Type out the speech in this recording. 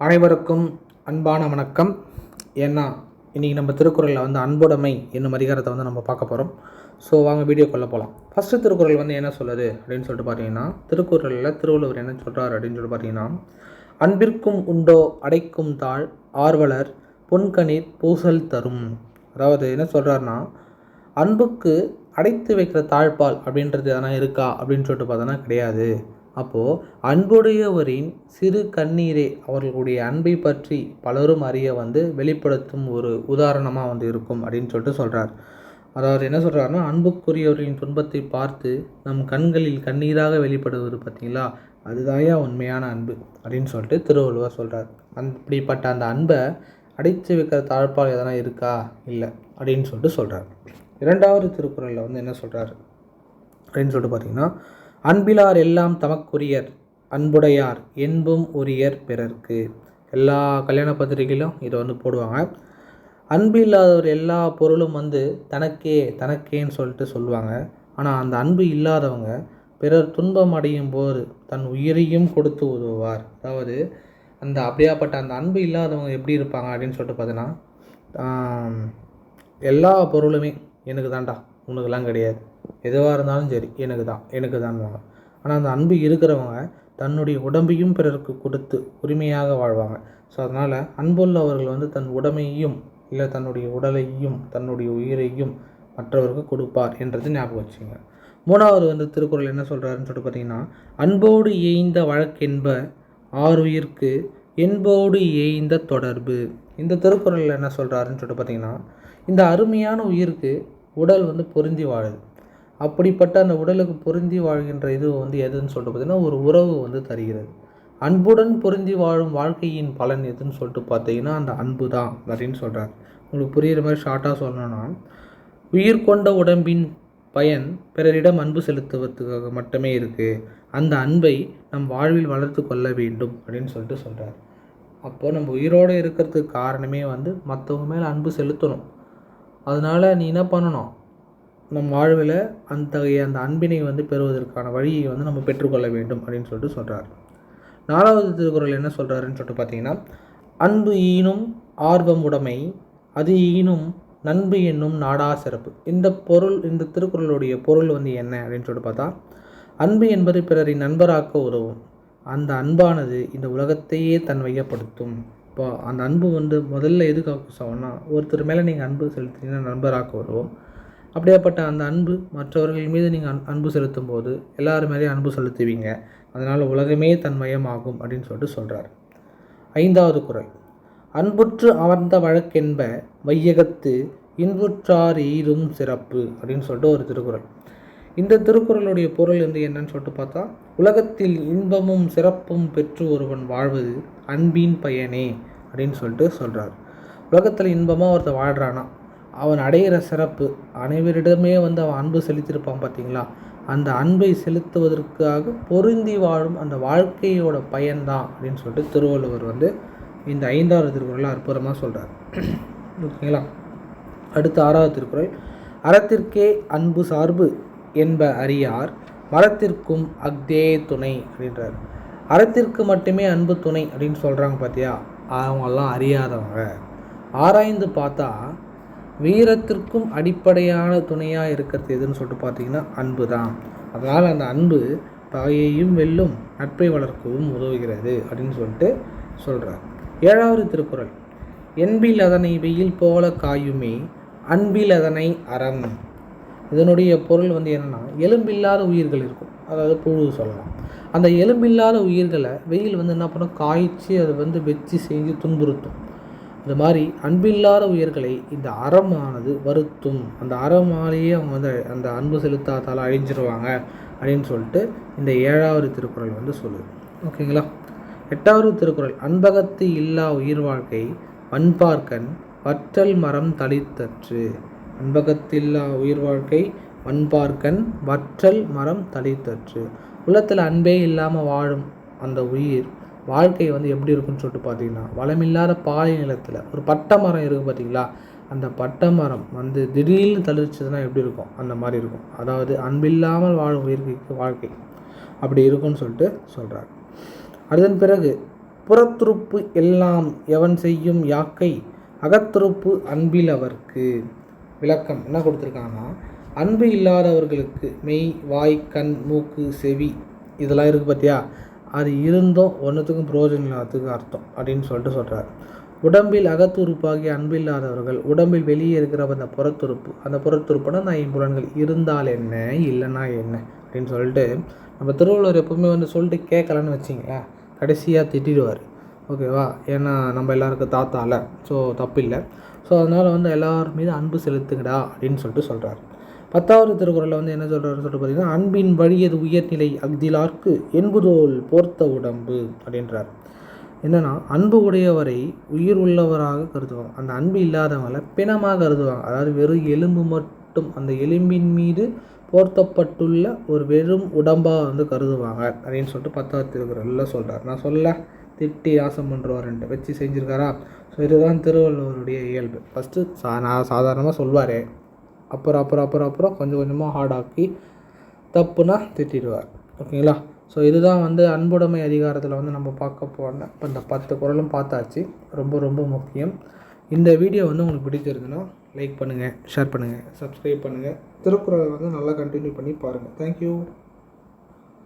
அனைவருக்கும் அன்பான வணக்கம். ஏன்னா இன்றைக்கி நம்ம திருக்குறளில் வந்து அன்புடைமை என்னும் அதிகாரத்தை வந்து நம்ம பார்க்க போகிறோம் ஸோ வாங்க வீடியோ கொள்ள போகலாம் ஃபஸ்ட்டு திருக்குறள் வந்து என்ன சொல்லுது அப்படின்னு சொல்லிட்டு பார்த்தீங்கன்னா திருக்குறளில் திருவள்ளுவர் என்ன சொல்கிறார் அப்படின்னு சொல்லிட்டு பார்த்தீங்கன்னா அன்பிற்கும் உண்டோ அடைக்கும் தாழ் ஆர்வலர் பொன்கணீர் பூசல் தரும். அதாவது என்ன சொல்கிறாருன்னா அன்புக்கு அடைத்து வைக்கிற தாழ்பால் அப்படின்றது எதனா இருக்கா? அப்படின்னு சொல்லிட்டு பார்த்தோன்னா கிடையாது. அப்போது அன்புடையவரின் சிறு கண்ணீரே அவர்களுடைய அன்பை பற்றி பலரும் அறிய வந்து வெளிப்படுத்தும் ஒரு உதாரணமாக வந்து இருக்கும் அப்படின்னு சொல்லிட்டு சொல்கிறார் அதாவது என்ன சொல்கிறாருன்னா அன்புக்குரியவர்களின் துன்பத்தை பார்த்து நம் கண்களில் கண்ணீராக வெளிப்படுவது பார்த்தீங்களா? அதுதாயா உண்மையான அன்பு அப்படின்னு சொல்லிட்டு திருவள்ளுவர் சொல்கிறார் அந் இப்படிப்பட்ட அந்த அன்பை அடைத்து வைக்கிற தாழ்பால் எதனா இருக்கா? இல்லை அப்படின்னு சொல்லிட்டு சொல்கிறார் இரண்டாவது திருக்குறளில் வந்து என்ன சொல்கிறார் அப்படின்னு சொல்லிட்டு பார்த்தீங்கன்னா அன்பிலார் எல்லாம் தமக்குரியர் அன்புடையார் என்பும் உரியர் பிறர்க்கு. எல்லா கல்யாண பத்திரிகையிலும் இதை வந்து போடுவாங்க. அன்பு இல்லாதவர் எல்லா பொருளும் வந்து தனக்கே தனக்கேன்னு சொல்லிட்டு சொல்லுவாங்க. ஆனால் அந்த அன்பு இல்லாதவங்க பிறர் துன்பம் அடையும் போது தன் உயிரையும் கொடுத்து உதவுவார். அதாவது அந்த அப்படியாப்பட்ட அந்த அன்பு இல்லாதவங்க எப்படி இருப்பாங்க அப்படின்னு சொல்லிட்டு பார்த்தீங்கன்னா எல்லா பொருளுமே எனக்கு தான்டா உனக்குலாம் கிடையாது. எதுவாக இருந்தாலும் சரி எனக்கு தான் எனக்கு தான் ஆனால் அந்த அன்பு இருக்கிறவங்க தன்னுடைய உடம்பையும் பிறருக்கு கொடுத்து உரிமையாக வாழ்வாங்க. ஸோ அதனால் அன்புள்ளவர்கள் வந்து தன் உடமையும் இல்லை தன்னுடைய உடலையும் தன்னுடைய உயிரையும் மற்றவருக்கு கொடுப்பார் என்றது ஞாபகம் வச்சுங்க மூணாவது வந்து திருக்குறள் என்ன சொல்கிறாருன்னு சொல்லிட்டு பார்த்தீங்கன்னா அன்போடு ஏய்ந்த வழக்கென்ப ஆறுயிர்க்கு என்போடு ஏய்ந்த தொடர்பு. இந்த திருக்குறளில் என்ன சொல்கிறாருன்னு சொல்லிட்டு பார்த்தீங்கன்னா இந்த அருமையான உயிருக்கு உடல் வந்து பொருந்தி வாழுது. அப்படிப்பட்ட அந்த உடலுக்கு பொருந்தி வாழ்கின்ற இது வந்து எதுன்னு சொல்லிட்டு பார்த்தீங்கன்னா ஒரு உறவு வந்து தருகிறது. அன்புடன் பொருந்தி வாழும் வாழ்க்கையின் பலன் எதுன்னு சொல்லிட்டு பார்த்தீங்கன்னா அந்த அன்பு தான் அப்படின்னு சொல்கிறார் உங்களுக்கு புரிகிற மாதிரி ஷார்ட்டாக சொல்லணும்னா உயிர் கொண்ட உடம்பின் பயன் பிறரிடம் அன்பு செலுத்துவதற்காக மட்டுமே இருக்குது அந்த அன்பை நம் வாழ்வில் வளர்த்து கொள்ள வேண்டும் அப்படின்னு சொல்லிட்டு சொல்கிறார் அப்போது நம்ம உயிரோடு இருக்கிறதுக்கு காரணமே வந்து மற்றவங்க மேலே அன்பு செலுத்தணும். அதனால் நீ என்ன பண்ணணும்? நம் வாழ்வில் அத்தகைய அந்த அன்பினை வந்து பெறுவதற்கான வழியை வந்து நம்ம பெற்றுக்கொள்ள வேண்டும் அப்படின்னு சொல்லிட்டு சொல்கிறார் நாலாவது திருக்குறள் என்ன சொல்கிறாருன்னு சொல்லிட்டு பார்த்தீங்கன்னா அன்பு ஈனும் ஆர்வம் உடைமை அது ஈனும் நண்பு என்னும் நாடா சிறப்பு. இந்த பொருள் இந்த திருக்குறளுடைய பொருள் வந்து என்ன அப்படின்னு சொல்லிட்டு பார்த்தா அன்பு என்பது பிறரை நண்பராக்க உதவும். அந்த அன்பானது இந்த உலகத்தையே தன் வையப்படுத்தும். இப்போ அந்த அன்பு வந்து முதல்ல எதுக்காக சொன்னால் ஒருத்தர் மேலே நீங்கள் அன்பு செலுத்தினீங்கன்னா நண்பராக்க உதவும். அப்படியாப்பட்ட அந்த அன்பு மற்றவர்கள் மீது நீங்கள் அன் அன்பு செலுத்தும் போது எல்லார் மேலேயும் அன்பு செலுத்துவீங்க. அதனால் உலகமே தன்மயமாகும் அப்படின்னு சொல்லிட்டு சொல்கிறார் ஐந்தாவது குறள் அன்புற்று அமர்ந்த வழக்கென்ப வையகத்து இன்புற்றார் ஈரும் சிறப்பு அப்படின்னு சொல்லிட்டு ஒரு திருக்குறள். இந்த திருக்குறளுடைய பொருள் வந்து என்னன்னு சொல்லிட்டு பார்த்தா உலகத்தில் இன்பமும் சிறப்பும் பெற்று ஒருவன் வாழ்வது அன்பின் பயனே அப்படின்னு சொல்லிட்டு சொல்கிறார் உலகத்தில் இன்பமாக ஒருத்தர் வாழ்கிறானா அவன் அடையிற சிறப்பு. அனைவரிடமே வந்து அவன் அன்பு செலுத்தியிருப்பான் பார்த்தீங்களா? அந்த அன்பை செலுத்துவதற்காக பொருந்தி வாழும் அந்த வாழ்க்கையோட பயன்தான் அப்படின்னு சொல்லிட்டு திருவள்ளுவர் வந்து இந்த ஐந்தாவது திருக்குறளில் அற்புதமாக சொல்கிறார் ஓகேங்களா? அடுத்த ஆறாவது திருக்குறள். அறத்திற்கே அன்பு சார்பு என்ப அறியார் மரத்திற்கும் அக்தே துணை அப்படின்றார். அறத்திற்கு மட்டுமே அன்பு துணை அப்படின்னு சொல்கிறாங்க பார்த்தியா அவங்கெல்லாம் அறியாதவங்க. ஆராய்ந்து பார்த்தா வீரத்திற்கும் அடிப்படையான துணையாக இருக்கிறது எதுன்னு சொல்லிட்டு பார்த்தீங்கன்னா அன்பு தான். அதனால் அந்த அன்பு பகையையும் வெல்லும் நட்பை வளர்க்கவும் உதவுகிறது அப்படின்னு சொல்லிட்டு சொல்கிறார் ஏழாவது திருக்குறள். என்பில் அதனை வெயில் போல காயுமே அன்பில் அதனை அறம். இதனுடைய பொருள் வந்து என்னென்னா எலும்பில்லாத உயிர்கள் இருக்கும். அதாவது புழு சொல்லலாம். அந்த எலும்பில்லாத உயிர்களை வெயில் வந்து என்ன பண்ணும்? காய்ச்சி அதை வந்து வச்சு செஞ்சு துன்புறுத்தும். இந்த மாதிரி அன்பில்லாத உயிர்களை இந்த அறமானது வருத்தும். அந்த அறமாலேயே அவங்க வந்து அந்த அன்பு செலுத்தாதால் அழிஞ்சிருவாங்க அப்படின்னு சொல்லிட்டு இந்த ஏழாவது திருக்குறள் வந்து சொல்லுது. ஓகேங்களா? எட்டாவது திருக்குறள் அன்பகத்து இல்லா உயிர் வாழ்க்கை வன்பார்க்கன் வற்றல் மரம் தளித்தற்று. அன்பகத்தில்லா உயிர் வாழ்க்கை வன்பார்க்கன் வற்றல் மரம் தளித்தற்று. உள்ளத்தில் அன்பே இல்லாமல் வாழும் அந்த உயிர் வாழ்க்கை வந்து எப்படி இருக்குன்னு சொல்லிட்டு பார்த்தீங்கன்னா வளமில்லாத பாலை நிலத்தில் ஒரு பட்டை மரம் இருக்குது பார்த்தீங்களா? அந்த பட்டை மரம் வந்து திடீர்னு தளிர்ச்சதுன்னா எப்படி இருக்கும்? அந்த மாதிரி இருக்கும். அதாவது அன்பில்லாமல் வாழும் உயிர்க்கு வாழ்க்கை அப்படி இருக்கும்னு சொல்லிட்டு சொல்கிறார் அதன் பிறகு புறத்துருப்பு எல்லாம் எவன் செய்யும் யாக்கை? அகத்துருப்பு அன்பில் அவர்க்கு விளக்கம் என்ன கொடுத்துருக்காங்கன்னா அன்பு இல்லாதவர்களுக்கு மெய் வாய் கண் மூக்கு செவி இதெல்லாம் இருக்குது பார்த்தியா அது இருந்தும் ஒன்றுத்துக்கும் பிரயோஜனம் இல்லாததுக்கு அர்த்தம் அப்படின்னு சொல்லிட்டு சொல்கிறார் உடம்பில் அகத்துறுப்பாகி அன்பில்லாதவர்கள் உடம்பில் வெளியே இருக்கிற அந்த புறத்துறுப்பு அந்த புறத்துறுப்புனா நான் ஐம்புலன்கள் இருந்தால் என்ன இல்லைன்னா என்ன அப்படின்னு சொல்லிட்டு நம்ம திருவள்ளுவர் எப்பவுமே வந்து சொல்லிட்டு கேட்கலன்னு வச்சிங்களேன் கடைசியாக திட்டிடுவார். ஓகேவா? ஏன்னா நம்ம எல்லாருக்கும் தாத்தால ஸோ தப்பில்லை. ஸோ அதனால் வந்து எல்லார் மீது அன்பு செலுத்துங்கடா அப்படின்னு சொல்லிட்டு சொல்கிறார் பத்தாவது திருக்குறளில் வந்து என்ன சொல்கிறாருன்னு சொல்லிட்டு பார்த்தீங்கன்னா அன்பின் வழியது உயர்நிலை அக்திலார்க்கு என்புதோல் போர்த்த உடம்பு அப்படின்றார். என்னென்னா அன்பு உடையவரை உயிர் உள்ளவராக கருதுவாங்க அந்த அன்பு இல்லாதவங்களை பிணமாக கருதுவாங்க அதாவது வெறும் எலும்பு மட்டும் அந்த எலும்பின் மீது போர்த்தப்பட்டுள்ள ஒரு வெறும் உடம்பாக வந்து கருதுவாங்க அப்படின்னு சொல்லிட்டு பத்தாவது திருக்குறளில் சொல்கிறார் நான் சொல்ல திட்டி ஆசம் பண்ணுறவர்ன்ட்டு வச்சு செஞ்சுருக்காரா? ஸோ இதுதான் திருவள்ளுவருடைய இயல்பு. ஃபஸ்ட்டு சா நான் சாதாரணமாக சொல்வார். அப்புறம் அப்புறம் அப்புறம் அப்புறம் கொஞ்சம் கொஞ்சமாக ஹார்டாக்கி தப்புனா திட்டிடுவார். ஓகேங்களா? ஸோ இதுதான் வந்து அன்புடைமை அதிகாரத்தில் வந்து நம்ம பார்க்க போன இப்போ இந்த பத்து குரலும் பார்த்தாச்சு. ரொம்ப ரொம்ப முக்கியம். இந்த வீடியோ வந்து உங்களுக்கு பிடிச்சிருந்துன்னா லைக் பண்ணுங்கள் ஷேர் பண்ணுங்கள் சப்ஸ்கிரைப் பண்ணுங்கள் திருக்குறளை வந்து நல்லா கண்டினியூ பண்ணி பாருங்கள் தேங்க்யூ